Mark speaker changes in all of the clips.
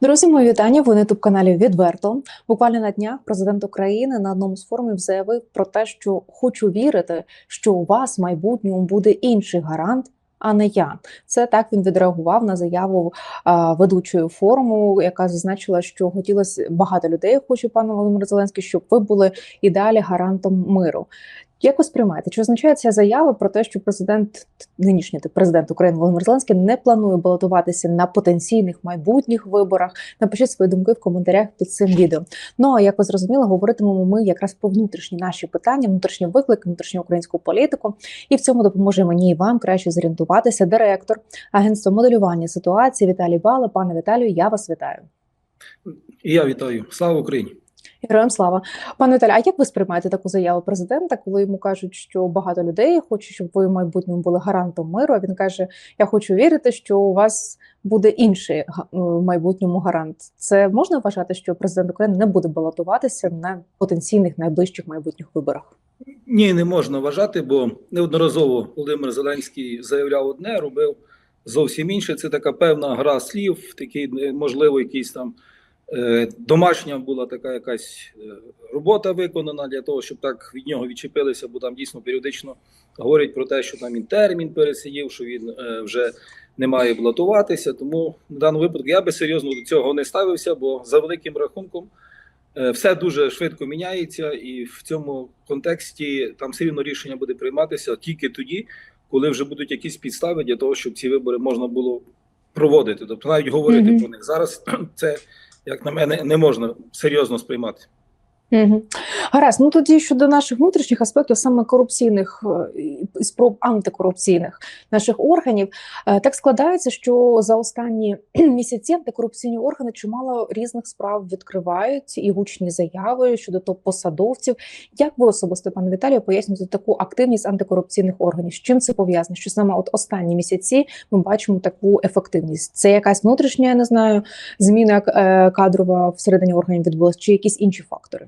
Speaker 1: Друзі, мої вітання. Ви на ютуб каналі Відверто. Буквально на днях президент України на одному з форумів заявив про те, що хочу вірити, що у вас в майбутньому буде інший гарант. А не я, це так він відреагував на заяву а, ведучої форуму, яка зазначила, що хотілося багато людей, хоче пане Володимир Зеленський, щоб ви були і далі гарантом миру. Як ви сприймаєте, чи означає ця заява про те, що президент нинішній президент України Володимир Зеленський не планує балотуватися на потенційних майбутніх виборах? Напишіть свої думки в коментарях під цим відео. Ну а як ви зрозуміли, говоритимемо ми якраз про внутрішні наші питання, внутрішні виклики, внутрішню українську політику. І в цьому допоможе мені і вам краще зорієнтуватися. Директор агентства моделювання ситуації Віталій Бала. Пане Віталію, я вас вітаю.
Speaker 2: Я вітаю. Слава Україні!
Speaker 1: Героям слава пане Віталій, А як ви сприймаєте таку заяву президента, коли йому кажуть, що багато людей хочуть, щоб ви в майбутньому були гарантом миру? А він каже: Я хочу вірити, що у вас буде інший в майбутньому гарант. Це можна вважати, що президент України не буде балотуватися на потенційних найближчих майбутніх виборах?
Speaker 2: Ні, не можна вважати, бо неодноразово Володимир Зеленський заявляв одне, робив зовсім інше. Це така певна гра слів, такий можливо, якийсь там. Домашня була така якась робота виконана для того, щоб так від нього відчепилися, бо там дійсно періодично говорять про те, що там він термін пересидів, що він вже не має балотуватися. Тому в даному випадку я би серйозно до цього не ставився, бо за великим рахунком все дуже швидко міняється, і в цьому контексті там все рівно рішення буде прийматися тільки тоді, коли вже будуть якісь підстави для того, щоб ці вибори можна було проводити. Тобто навіть говорити mm -hmm. про них зараз це як на мене, не можна серйозно сприймати.
Speaker 1: Угу. Гаразд, ну тоді щодо наших внутрішніх аспектів, саме корупційних і спроб антикорупційних наших органів, так складається, що за останні місяці антикорупційні органи чимало різних справ відкривають і гучні заяви щодо топ-посадовців. Як ви особисто, пане Віталію, пояснюєте таку активність антикорупційних органів? З чим це пов'язано? Що саме от останні місяці ми бачимо таку ефективність? Це якась внутрішня, я не знаю, зміна кадрова всередині органів відбулася, чи якісь інші фактори?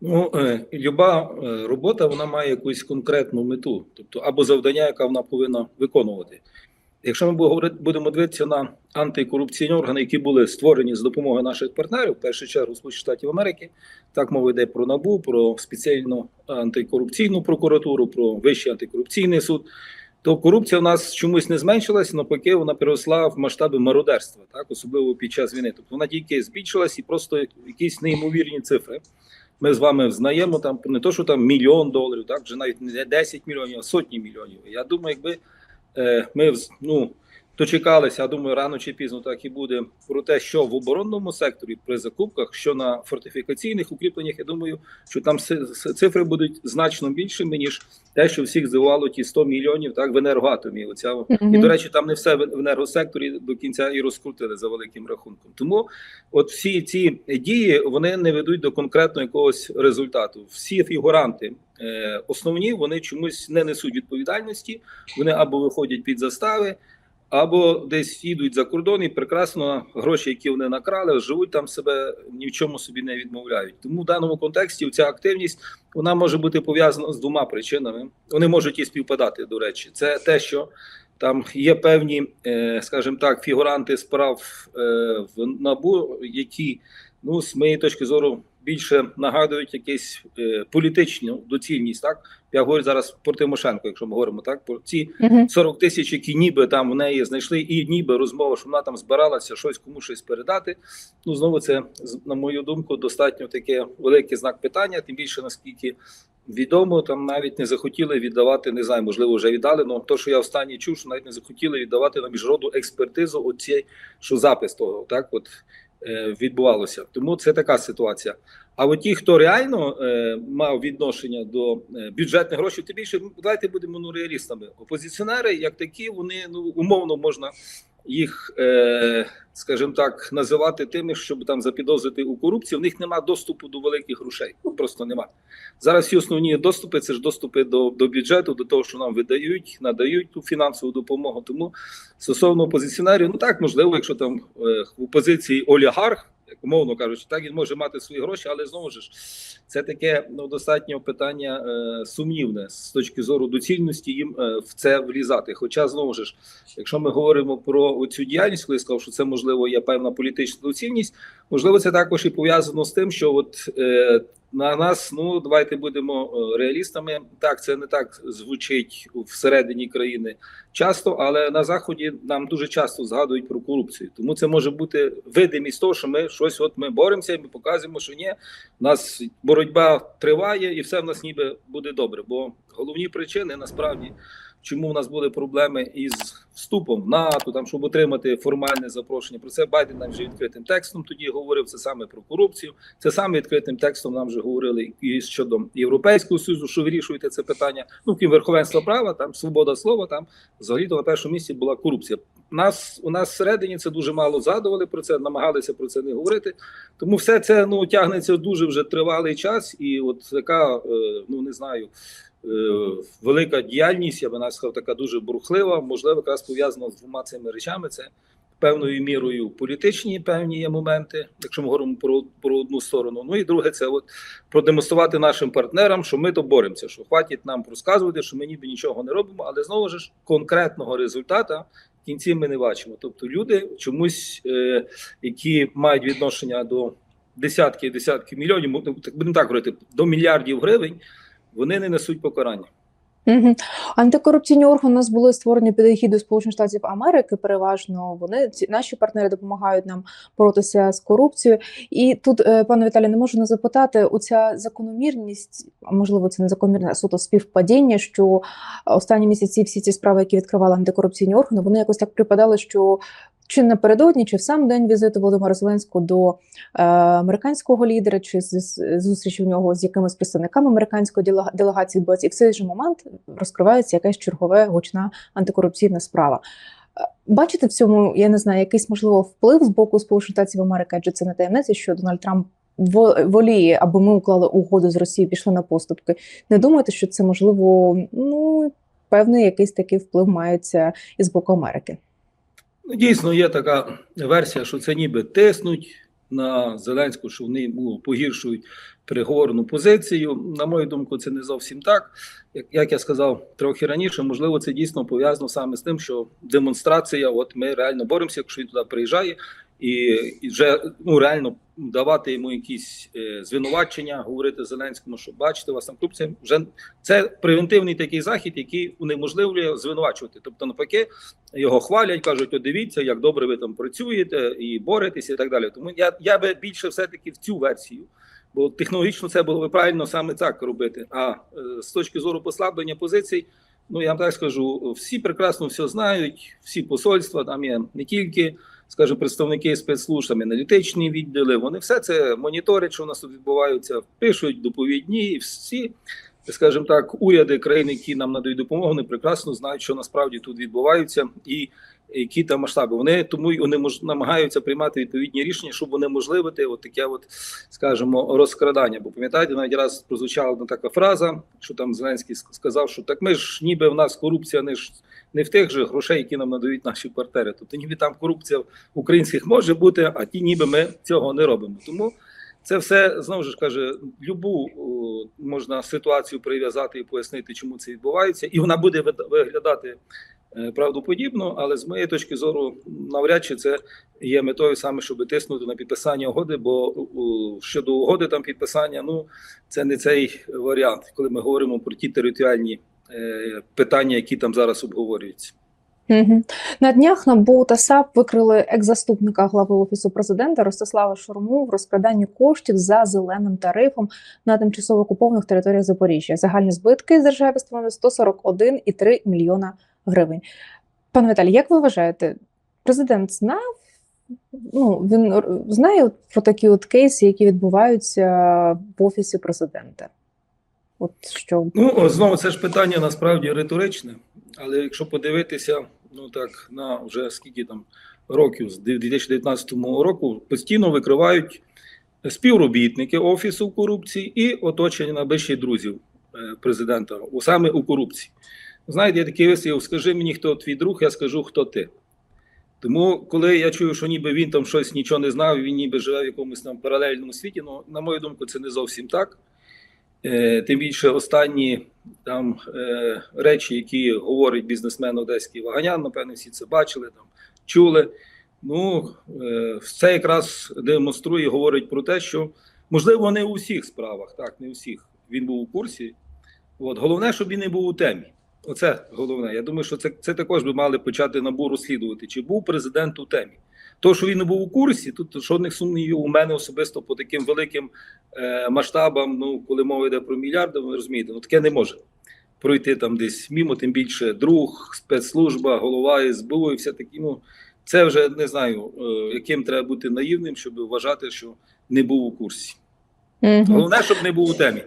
Speaker 2: Ну, е, люба е, робота вона має якусь конкретну мету, тобто або завдання, яка вона повинна виконувати. Якщо ми будемо дивитися на антикорупційні органи, які були створені з допомогою наших партнерів, в першу чергу Сполучених Штатів Америки, так мова йде про НАБУ, про спеціальну антикорупційну прокуратуру, про вищий антикорупційний суд, то корупція в нас чомусь не зменшилась, навпаки, вона переросла в масштаби мародерства, так особливо під час війни. Тобто вона тільки збільшилась і просто якісь неймовірні цифри. Ми з вами знаємо там не то, що там мільйон доларів, так вже навіть не 10 мільйонів, а сотні мільйонів. Я думаю, якби е, ми ну дочекалися, я думаю, рано чи пізно так і буде про те, що в оборонному секторі при закупках, що на фортифікаційних укріпленнях, я думаю, що там цифри будуть значно більшими ніж те, що всіх здивувало ті 100 мільйонів, так в енергоатомі. Оця mm -hmm. і до речі, там не все в енергосекторі до кінця і розкрутили за великим рахунком. Тому, от всі ці дії вони не ведуть до конкретного якогось результату. Всі фігуранти. Е, основні вони чомусь не несуть відповідальності. Вони або виходять під застави, або десь їдуть за кордон і прекрасно гроші, які вони накрали, живуть там себе ні в чому собі не відмовляють. Тому в даному контексті ця активність вона може бути пов'язана з двома причинами. Вони можуть і співпадати. До речі, це те, що там є певні, е, скажімо так, фігуранти справ е, в набу, які ну з моєї точки зору більше нагадують якісь е, політичну доцільність. Так я говорю зараз про Тимошенко, якщо ми говоримо так, про ці 40 тисяч, які ніби там в неї знайшли, і ніби розмова, що вона там збиралася щось комусь щось передати. Ну знову це на мою думку достатньо таке великий знак питання, тим більше наскільки. Відомо, там навіть не захотіли віддавати, не знаю, можливо, вже віддали. але то, що я останній чув, що навіть не захотіли віддавати на міжнародну експертизу, оці, що запис того, так от відбувалося. Тому це така ситуація. А от ті, хто реально е, мав відношення до е, бюджетних грошей, тим більше ну, давайте будемо ну, реалістами. Опозиціонери, як такі, вони ну умовно можна їх, е, скажімо так, називати тими, щоб там запідозрити у корупції. В них немає доступу до великих грошей. Ну просто нема. Зараз всі основні доступи це ж доступи до до бюджету, до того, що нам видають, надають ту фінансову допомогу. Тому стосовно опозиціонерів, ну так можливо, якщо там е, в опозиції олігарх. Умовно кажучи, так він може мати свої гроші, але знову ж це таке ну достатньо питання е, сумнівне з точки зору доцільності їм е, в це влізати. Хоча знову ж, якщо ми говоримо про цю діяльність, коли я сказав, що це можливо є певна політична доцільність, можливо, це також і пов'язано з тим, що от е, на нас, ну давайте будемо е, реалістами. Так, це не так звучить всередині країни часто, але на заході нам дуже часто згадують про корупцію. Тому це може бути видимість того, що ми щось от ми боремося, і ми показуємо, що ні, у нас боротьба триває, і все в нас ніби буде добре. Бо головні причини насправді. Чому в нас були проблеми із вступом в НАТО, там щоб отримати формальне запрошення? Про це Байден нам вже відкритим текстом тоді говорив. Це саме про корупцію. Це саме відкритим текстом нам вже говорили і щодо європейського союзу, що вирішуєте це питання. Ну крім верховенства права, там свобода слова, там взагалі то на першому місці була корупція. Нас у нас всередині це дуже мало згадували про це, намагалися про це не говорити. Тому все це ну тягнеться дуже вже тривалий час, і от така, е, ну не знаю. Е, Велика діяльність, я би навіть сказав, така дуже бурхлива, можливо, якраз пов'язана з двома цими речами. Це певною мірою політичні певні є моменти, якщо ми говоримо про, про одну сторону. Ну і друге, це от продемонструвати нашим партнерам, що ми то боремося, що хватить нам розказувати, що ми ніби нічого не робимо, але знову ж конкретного результата кінці ми не бачимо. Тобто люди чомусь, е, які мають відношення до десятки десятки мільйонів, так будемо так говорити, до мільярдів гривень, вони не несуть покарання.
Speaker 1: Угу. Антикорупційні органи у нас були створені під егідою Сполучених Штатів Америки. Переважно вони ці наші партнери допомагають нам боротися з корупцією. І тут, е, пане Віталій, не можу не запитати оця закономірність, можливо, це не закономірність, а суто співпадіння, що останні місяці всі ці справи, які відкривали антикорупційні органи, вони якось так припадали, що. Чи напередодні, чи в сам день візиту Володимира Зеленського до е, американського лідера, чи з, з зустрічі в нього з якимись представниками американської делега- делегації відбувається, і в цей же момент розкривається якась чергове гучна антикорупційна справа. Е, Бачите в цьому, я не знаю, якийсь можливо вплив з боку Сполучених Штатів Америки, адже це не таємниця, що Дональд Трамп во- воліє, аби ми уклали угоду з Росією, пішли на поступки. Не думаєте, що це можливо, ну певний якийсь такий вплив мається і з боку Америки?
Speaker 2: Ну, дійсно, є така версія, що це ніби тиснуть на Зеленську, що вони погіршують переговорну позицію. На мою думку, це не зовсім так. Як я сказав трохи раніше, можливо, це дійсно пов'язано саме з тим, що демонстрація, от ми реально боремося, якщо він туди приїжджає, і, вже ну реально давати йому якісь е, звинувачення, говорити Зеленському, що бачите, вас там корупція, вже це превентивний такий захід, який унеможливлює звинувачувати. Тобто, навпаки, його хвалять, кажуть: о, дивіться, як добре ви там працюєте і боретеся, і так далі. Тому я, я би більше все-таки в цю версію. Бо технологічно це було би правильно саме так робити. А е, з точки зору послаблення позицій, ну я вам так скажу, всі прекрасно все знають, всі посольства, там є не тільки, скажімо, представники спецслужб, аналітичні відділи. Вони все це моніторять, що у нас тут відбувається, пишуть доповідні, і всі, скажімо так, уряди країн, які нам надають допомогу, вони прекрасно знають, що насправді тут відбувається, і які там масштаби. Вони тому й вони мож, намагаються приймати відповідні рішення, щоб унеможливити от таке, от, скажімо, розкрадання. Бо пам'ятаєте, навіть раз прозвучала одна така фраза, що там Зеленський сказав, що так ми ж ніби в нас корупція не ж не в тих же грошей, які нам надають наші партнери. Тобто, ніби там корупція в українських може бути, а ті, ніби ми цього не робимо. Тому. Це все знову ж каже, любу можна ситуацію прив'язати і пояснити, чому це відбувається, і вона буде виглядати правдоподібно, але з моєї точки зору, навряд чи це є метою саме, щоб тиснути на підписання угоди. Бо щодо угоди там підписання, ну це не цей варіант, коли ми говоримо про ті територіальні е, питання, які там зараз обговорюються.
Speaker 1: Угу. На днях НАБУ та САП викрили екс-заступника глави офісу президента Ростислава Шурму в розкраданні коштів за зеленим тарифом на тимчасово окупованих територіях Запоріжжя. Загальні збитки з держави становлять 141,3 мільйона гривень. Пане Віталій, як ви вважаєте, президент знав? Ну він знає про такі от кейси, які відбуваються в офісі президента? От що
Speaker 2: Ну знову це ж питання насправді риторичне, але якщо подивитися, ну так на вже скільки там років з 2019 року постійно викривають співробітники офісу корупції і оточення найближчих друзів е, президента, саме у корупції. Знаєте, є такий вислів: скажи мені, хто твій друг, я скажу, хто ти. Тому, коли я чую, що ніби він там щось нічого не знав, він ніби живе в якомусь там паралельному світі, ну, на мою думку, це не зовсім так. Е, тим більше останні там е, речі, які говорить бізнесмен Одеський Ваганян, напевно, всі це бачили, там чули. Ну, е, це якраз демонструє, говорить про те, що можливо не у всіх справах, так, не у всіх. Він був у курсі. От. Головне, щоб він не був у темі. Оце головне. Я думаю, що це, це також би мали почати набор розслідувати, чи був президент у темі. То, що він не був у курсі, тут жодних сумнівів у мене особисто по таким великим е, масштабам, ну коли мова йде про мільярди, ви розумієте, ну таке не може пройти там десь мімо, тим більше друг, спецслужба, голова СБУ і все такі. Ну це вже не знаю, е, яким треба бути наївним, щоб вважати, що не був у курсі.
Speaker 1: Мгм.
Speaker 2: Головне, щоб не був у темі.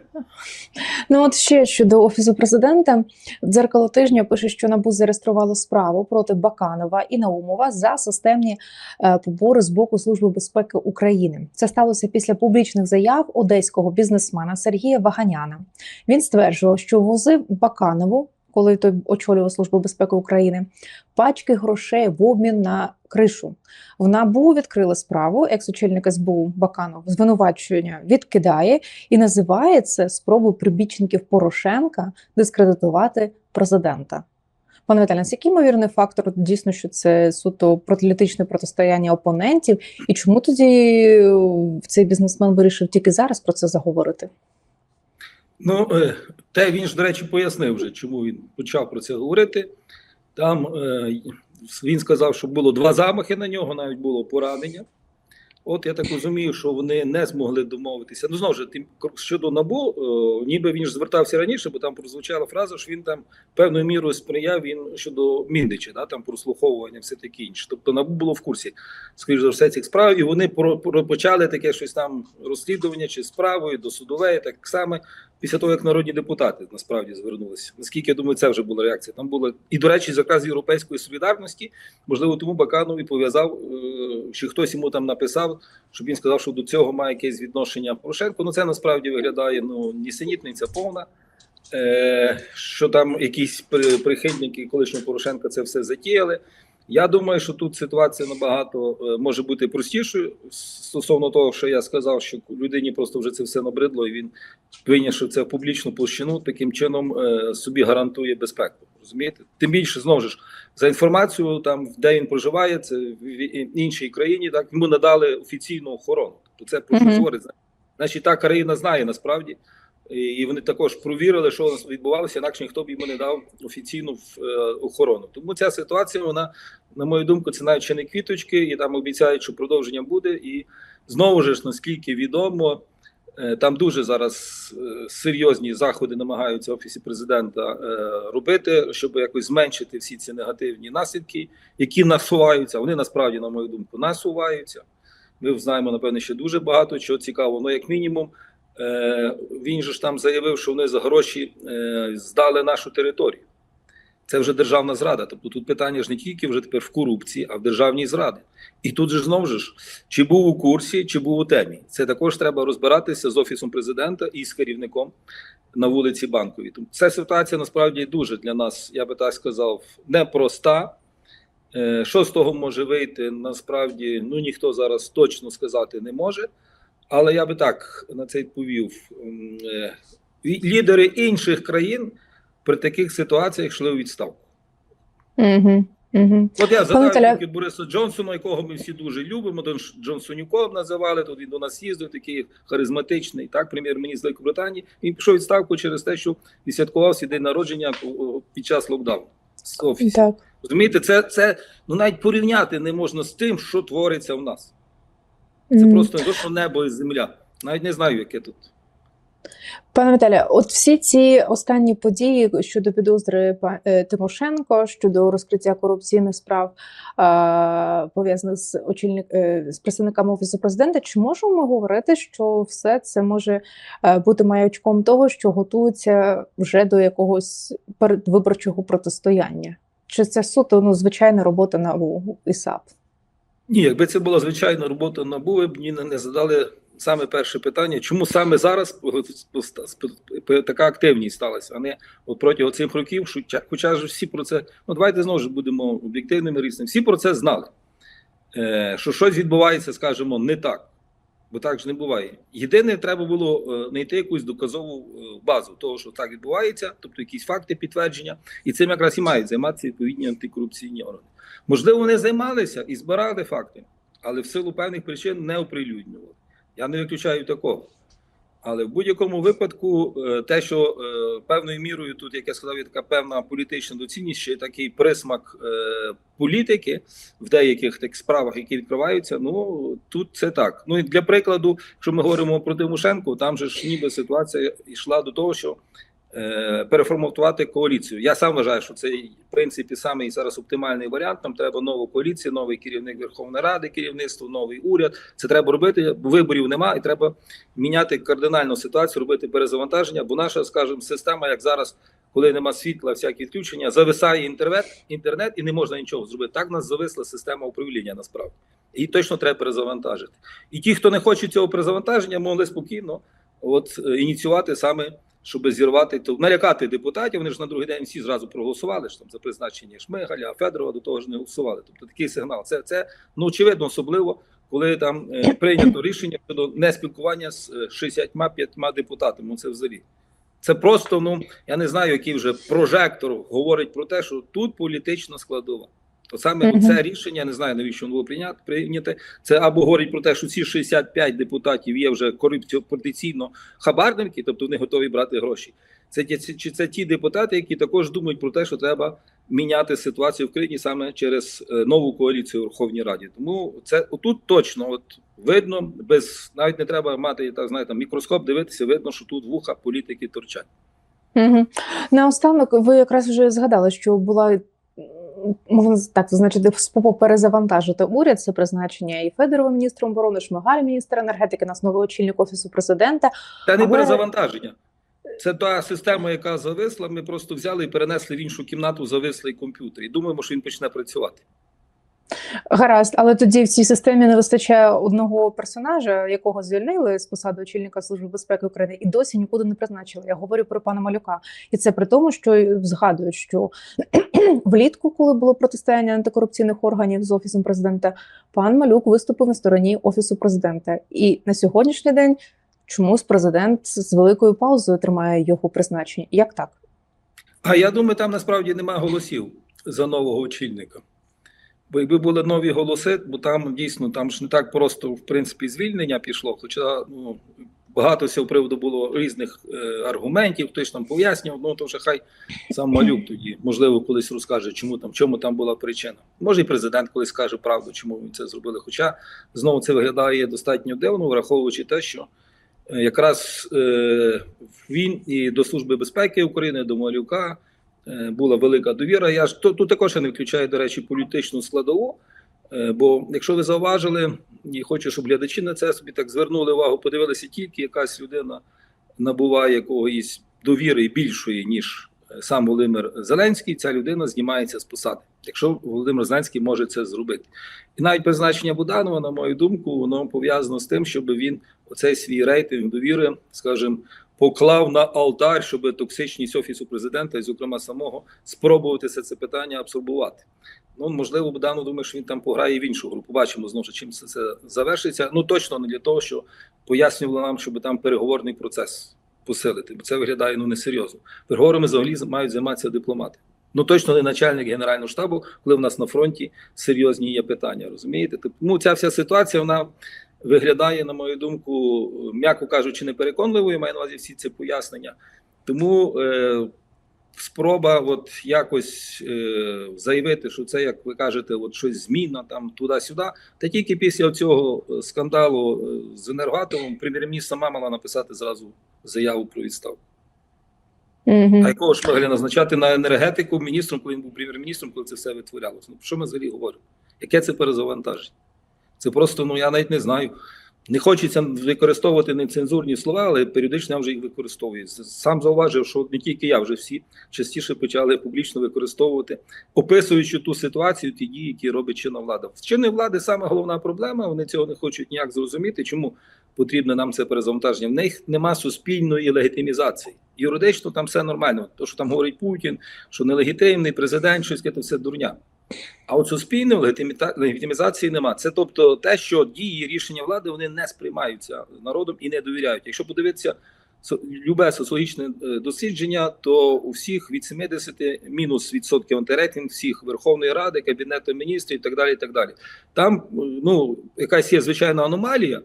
Speaker 1: Ну от ще щодо офісу президента, дзеркало тижня пише, що НАБУ зареєструвало справу проти Баканова і Наумова за системні е, побори з боку Служби безпеки України. Це сталося після публічних заяв одеського бізнесмена Сергія Ваганяна. Він стверджував, що возив Баканову, коли той очолював Службу безпеки України, пачки грошей в обмін на кришу. В НАБУ відкрили справу. Екс-очільник СБУ Баканов звинувачення відкидає і називає це спробою прибічників Порошенка дискредитувати президента. Пане Віталій, який ймовірний фактор дійсно, що це суто політичне протистояння опонентів, і чому тоді е, цей бізнесмен вирішив тільки зараз про це заговорити?
Speaker 2: Ну, е, те він ж, до речі, пояснив вже, чому він почав про це говорити. Там е, він сказав, що було два замахи на нього, навіть було поранення. От я так розумію, що вони не змогли домовитися. Ну, знову ж тим щодо НАБУ, е, ніби він ж звертався раніше, бо там прозвучала фраза, що він там певною мірою сприяв він щодо Міндича, да, там прослуховування, все таке інше. Тобто НАБУ було в курсі, скоріш за все, цих справ, і вони про, про- почали таке щось там розслідування чи справою до судової, так само після того, як народні депутати насправді звернулися. Наскільки я думаю, це вже була реакція. Там була і, до речі, якраз європейської солідарності, можливо, тому Баканов і пов'язав, е, чи хтось йому там написав, щоб він сказав, що до цього має якесь відношення Порошенко. Ну це насправді виглядає ну нісенітниця повна. Е, що там якісь при- прихильники колишнього Порошенка це все затіяли. Я думаю, що тут ситуація набагато е, може бути простішою стосовно того, що я сказав, що людині просто вже це все набридло, і він вийняв це в публічну площину, таким чином е, собі гарантує безпеку. Розумієте? Тим більше знову ж за інформацією, там де він проживає, це в в іншій країні. Так йому надали офіційну охорону. Тобто це про що говорить. Значить, та країна знає насправді. І вони також провірили, що нас відбувалося, інакше ніхто б йому не дав офіційну е, охорону. Тому ця ситуація, вона, на мою думку, це навіть ще не квіточки, і там обіцяють, що продовження буде. І знову ж, наскільки відомо, е, там дуже зараз е, серйозні заходи намагаються офісі президента робити, щоб якось зменшити всі ці негативні наслідки, які насуваються. Вони насправді, на мою думку, насуваються. Ми знаємо, напевно, ще дуже багато чого цікавого. Ну, як мінімум. Е, Він же ж там заявив, що вони за гроші е, здали нашу територію. Це вже державна зрада. Тобто тут питання ж не тільки вже тепер в корупції, а в державній зраді. І тут же знову ж чи був у курсі, чи був у темі. Це також треба розбиратися з офісом президента і з керівником на вулиці Банковій. Тому ця ситуація насправді дуже для нас, я би так сказав, непроста. Е, Що з того може вийти, насправді ну ніхто зараз точно сказати не може. Але я би так на це відповів. Е, Лідери інших країн при таких ситуаціях йшли у відставку.
Speaker 1: Угу. Угу.
Speaker 2: От я згадаю
Speaker 1: Віталію,
Speaker 2: тільки Бориса Джонсона, якого ми всі дуже любимо. Дон- Джонсонюком називали. Тут він до нас їздив, такий харизматичний, так, прем'єр-міністр Великобританії. Він пішов відставку через те, що відсвяткував свій день народження о, під час локдауну з офісу.
Speaker 1: Так.
Speaker 2: Розумієте, це, це ну навіть порівняти не можна з тим, що твориться в нас. Це просто не то, що небо і земля. Навіть не знаю, яке тут.
Speaker 1: Пане Віталію, от всі ці останні події щодо підозри е, Тимошенко, щодо розкриття корупційних справ пов'язаних з очільник е, з представниками офісу президента, чи можемо ми говорити, що все це може е, бути маячком того, що готується вже до якогось передвиборчого протистояння? Чи це суто ну звичайна робота на ІСАП?
Speaker 2: Ні, якби це була звичайна робота НАБУ, ви б мені не- задали саме перше питання, чому саме зараз така активність сталася, а не от протягом цих років, хоча ж всі про це, ну давайте знову ж будемо об'єктивними різними, всі про це знали. е, що щось відбувається, скажімо, не так. Бо так ж не буває. Єдине, треба було е, знайти якусь доказову е, базу того, що так відбувається, тобто якісь факти підтвердження, і цим якраз і мають займатися відповідні антикорупційні органи. Можливо, вони займалися і збирали факти, але в силу певних причин не оприлюднювали. Я не виключаю такого. Але в будь-якому випадку, е, те, що е, певною мірою тут, як я сказав, є така певна політична доцільність, ще такий присмак е, політики в деяких тих справах, які відкриваються. Ну тут це так. Ну і для прикладу, якщо ми говоримо про Тимошенко, там же ж ніби ситуація йшла до того, що переформатувати коаліцію. Я сам вважаю, що це в принципі самий зараз оптимальний варіант. Нам треба нова коаліція, новий керівник Верховної Ради, керівництво, новий уряд. Це треба робити. Виборів немає, і треба міняти кардинальну ситуацію, робити перезавантаження. Бо наша, скажімо, система, як зараз, коли нема світла, всякі відключення, зависає інтернет, інтернет і не можна нічого зробити. Так в нас зависла система управління насправді. І точно треба перезавантажити. І ті, хто не хоче цього перезавантаження, могли спокійно от е, ініціювати саме, щоб зірвати то налякати депутатів. Вони ж на другий день всі зразу проголосували ж там за призначення Шмигаля, Федорова до того ж не голосували. Тобто такий сигнал. Це це ну очевидно, особливо коли там е, прийнято рішення щодо неспілкування з е, 65 депутатами. Ну це взагалі. Це просто, ну я не знаю, який вже прожектор говорить про те, що тут політична складова. То саме
Speaker 1: Мгм.
Speaker 2: це рішення, не знаю навіщо воно було прийняте. Це або говорить про те, що ці 65 депутатів є вже корупційно хабарники, тобто вони готові брати гроші. Це чи це ті депутати, які також думають про те, що треба міняти ситуацію в країні саме через е, нову коаліцію у Верховній Раді. Тому це отут точно от видно, без навіть не треба мати так знаєте, мікроскоп дивитися, видно, що тут вуха політики торчать.
Speaker 1: Угу. Наостанок, ви якраз вже згадали, що була можна так зазначити перезавантажити уряд. Це призначення і Федорова міністром оборони, Шмигаль, міністр енергетики, нас новий очільник офісу президента.
Speaker 2: Та не
Speaker 1: Але-
Speaker 2: перезавантаження. Це та система, яка зависла. Ми просто взяли і перенесли в іншу кімнату завислий комп'ютер. І думаємо, що він почне працювати.
Speaker 1: Гаразд, але тоді в цій системі не вистачає одного персонажа, якого звільнили з посади очільника служби безпеки України, і досі нікуди не призначили. Я говорю про пана Малюка, і це при тому, що згадують, що влітку, коли було протистояння антикорупційних органів з офісом президента, пан Малюк виступив на стороні офісу президента. І на сьогоднішній день чомусь президент з великою паузою тримає його призначення. Як так?
Speaker 2: А я думаю, там насправді немає голосів за нового очільника. Бо якби були нові голоси, бо там дійсно там ж не так просто в принципі звільнення пішло. Хоча ну багато з цього приводу було різних е, аргументів, хтось там пояснював. Ну то вже хай сам малюк тоді можливо колись розкаже, чому там, чому там була причина. Може, і президент колись скаже правду, чому він це зробили. Хоча знову це виглядає достатньо дивно, враховуючи те, що е, якраз е, він і до Служби безпеки України, до Малюка була велика довіра. Я ж тут, тут також я не включаю, до речі, політичну складову. Е, Бо якщо ви зауважили, і хочу, щоб глядачі на це собі так звернули увагу, подивилися тільки якась людина набуває якоїсь довіри більшої, ніж е, сам Володимир Зеленський, ця людина знімається з посади, якщо Володимир Зеленський може це зробити. І навіть призначення Буданова, на мою думку, воно пов'язано з тим, щоб він оцей свій рейтинг довіри, скажімо, поклав на алтар, щоб токсичність офісу президента, і, зокрема, самого спробувати це, це питання абсорбувати. Ну, можливо, Богдану думаю, що він там пограє в іншу гру. Побачимо знову ж чим це, це завершиться. Ну точно не для того, що пояснювали нам, щоб там переговорний процес посилити, бо це виглядає ну несерйозно. Переговорами взагалі мають займатися дипломати. Ну точно не начальник генерального штабу, коли в нас на фронті серйозні є питання. Розумієте? Тому ця вся ситуація вона виглядає, на мою думку, м'яко кажучи, непереконливою. Маю на увазі всі ці пояснення. Тому е, спроба, от якось е, заявити, що це, як ви кажете, от щось зміна там туди-сюди. Та тільки після цього скандалу е, з енергоатомом прем'єр-міністр сама мала написати зразу заяву про відставку.
Speaker 1: Угу.
Speaker 2: А якого Шмигаля назначати на енергетику міністром, коли він був прем'єр-міністром, коли це все витворялося? Ну про що ми взагалі говоримо? Яке це перезавантаження? Це просто, ну я навіть не знаю. Не хочеться використовувати нецензурні слова, але періодично я вже їх використовую. Сам зауважив, що не тільки я, вже всі частіше почали публічно використовувати, описуючи ту ситуацію, ті дії, які робить чинна влада. В чинної влади саме головна проблема. Вони цього не хочуть ніяк зрозуміти, чому потрібне нам це перезавантаження. В них нема суспільної легітимізації. Юридично там все нормально. То, що там говорить Путін, що нелегітимний президент, щось це все дурня. А от суспільної легітиміта- легітимізації нема. Це тобто те, що дії рішення влади вони не сприймаються народом і не довіряють. Якщо подивитися любе соціологічне е, дослідження, то у всіх від 70 мінус відсотків антирейтинг всіх Верховної Ради, Кабінету міністрів і так далі. І так далі. Там ну якась є звичайна аномалія.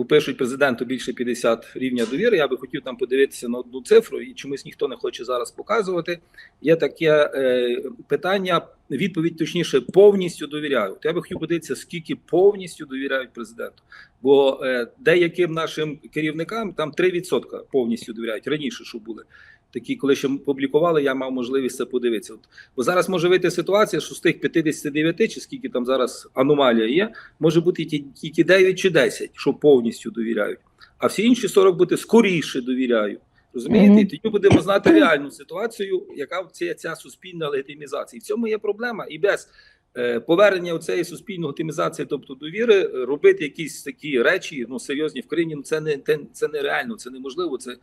Speaker 2: Бо пишуть президенту більше 50 рівня довіри. Я би хотів там подивитися на одну цифру, і чомусь ніхто не хоче зараз показувати. Є таке е, питання, відповідь точніше, повністю довіряю. Я би хотів подивитися, скільки повністю довіряють президенту. Бо е, деяким нашим керівникам там 3% повністю довіряють раніше, що були. Такі, коли ще публікували, я мав можливість це подивитися. От, бо зараз може вийти ситуація, що з тих 59, чи скільки там зараз аномалія є, може бути тільки 9 чи 10, що повністю довіряють, а всі інші 40 бути скоріше довіряю. Розумієте, і тоді будемо знати реальну ситуацію, яка це ця суспільна легітимізація. І в цьому є проблема. І без е, повернення цієї суспільної легітимізації, тобто довіри, робити якісь такі речі, ну серйозні в країні. Ну це не те- це нереально, це неможливо. Це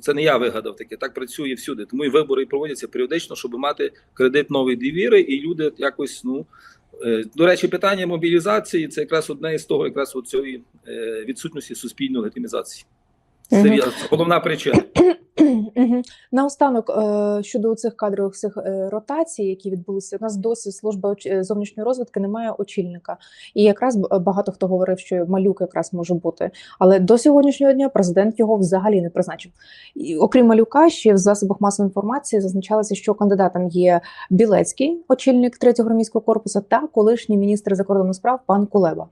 Speaker 2: це не я вигадав таке. Так працює всюди. Тому і вибори і проводяться періодично, щоб мати кредит нової довіри, і люди якось ну. е, До речі, питання мобілізації це якраз одне із того, якраз цієї е, відсутності суспільної легітимізації. Це головна причина.
Speaker 1: Наостанок е, щодо цих кадрових всіх е, ротацій, які відбулися, у нас досі служба е, зовнішньої розвідки немає очільника. І якраз багато хто говорив, що малюк якраз може бути. Але до сьогоднішнього дня президент його взагалі не призначив. І, окрім малюка, ще в засобах масової інформації зазначалося, що кандидатом є Білецький, очільник третього армійського корпусу, та колишній міністр закордонних справ пан Кулеба.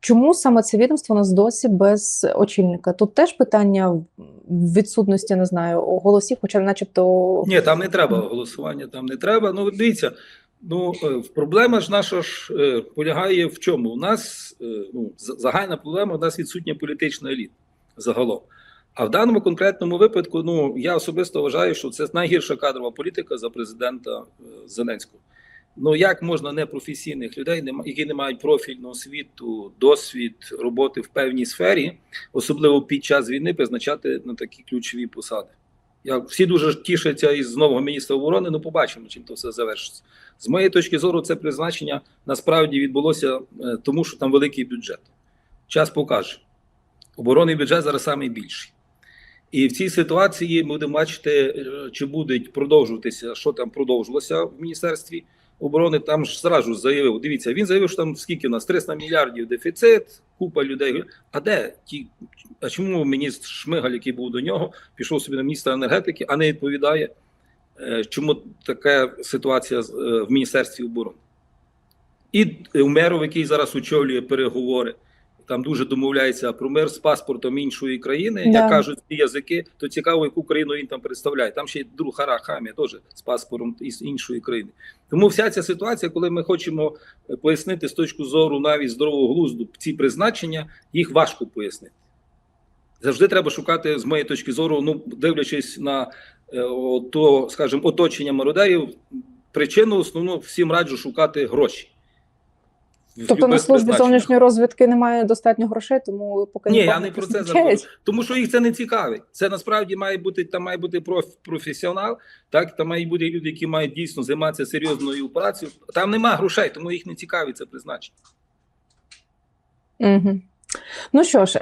Speaker 1: Чому саме це відомство у нас досі без очільника? Тут теж питання в- відсутності, не знаю, голосів, хоча, начебто,
Speaker 2: Ні, там не треба голосування, там не треба. Ну, дивіться, ну е, проблема ж наша ж е, полягає в чому? У нас е, ну, загальна проблема, у нас відсутня політична еліта загалом. А в даному конкретному випадку, ну я особисто вважаю, що це найгірша кадрова політика за президента Зеленського. Ну як можна непрофесійних людей, які не мають профільного освіту, досвід роботи в певній сфері, особливо під час війни, призначати на такі ключові посади? Я всі дуже тішаться із нового міністра оборони. Ну, побачимо, чим то все завершиться. З моєї точки зору, це призначення насправді відбулося е, тому, що там великий бюджет. Час покаже. Оборонний бюджет зараз найбільший. І в цій ситуації ми будемо бачити, е, чи будуть продовжуватися, що там продовжилося в міністерстві оборони. Там ж зразу заявив. Дивіться, він заявив, що там скільки у нас 300 мільярдів дефіцит, купа людей. А де ті? А чому міністр Шмигаль, який був до нього, пішов собі на міністра енергетики, а не відповідає, е, чому така ситуація е, в Міністерстві оборони? І Умеров, який зараз очолює переговори, там дуже домовляється про мир з паспортом іншої країни.
Speaker 1: Да.
Speaker 2: Як кажуть ці язики, то цікаво, яку країну він там представляє. Там ще й друг Хара Хамія теж з паспортом із іншої країни. Тому вся ця ситуація, коли ми хочемо е, пояснити з точки зору навіть здорового глузду ці призначення, їх важко пояснити. Завжди треба шукати, з моєї точки зору, ну дивлячись на е, то, скажімо, оточення мародерів, причину основну всім раджу шукати гроші.
Speaker 1: Тобто на службі зовнішньої розвідки немає достатньо грошей, тому поки
Speaker 2: Ні, я не про це забув. Тому що їх це не цікавить. Це насправді має бути там має бути проф- професіонал. Так там мають бути люди, які мають дійсно займатися серйозною працею. Там немає грошей, тому їх не цікавить це призначення.
Speaker 1: Угу. Ну що ж,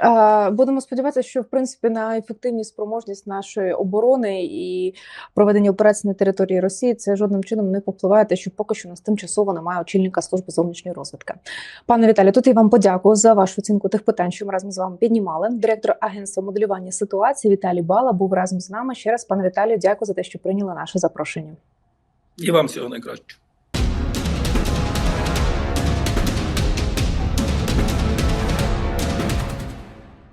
Speaker 1: будемо сподіватися, що в принципі на ефективність спроможність нашої оборони і проведення операцій на території Росії це жодним чином не повпливає, те, що поки що у нас тимчасово немає очільника служби зовнішньої розвідки. Пане Віталію, тут я вам подякую за вашу оцінку тих питань, що ми разом з вами піднімали. Директор агентства моделювання ситуації Віталій Бала був разом з нами. Ще раз, пане Віталію, дякую за те, що прийняли наше запрошення.
Speaker 2: І вам всього найкращого.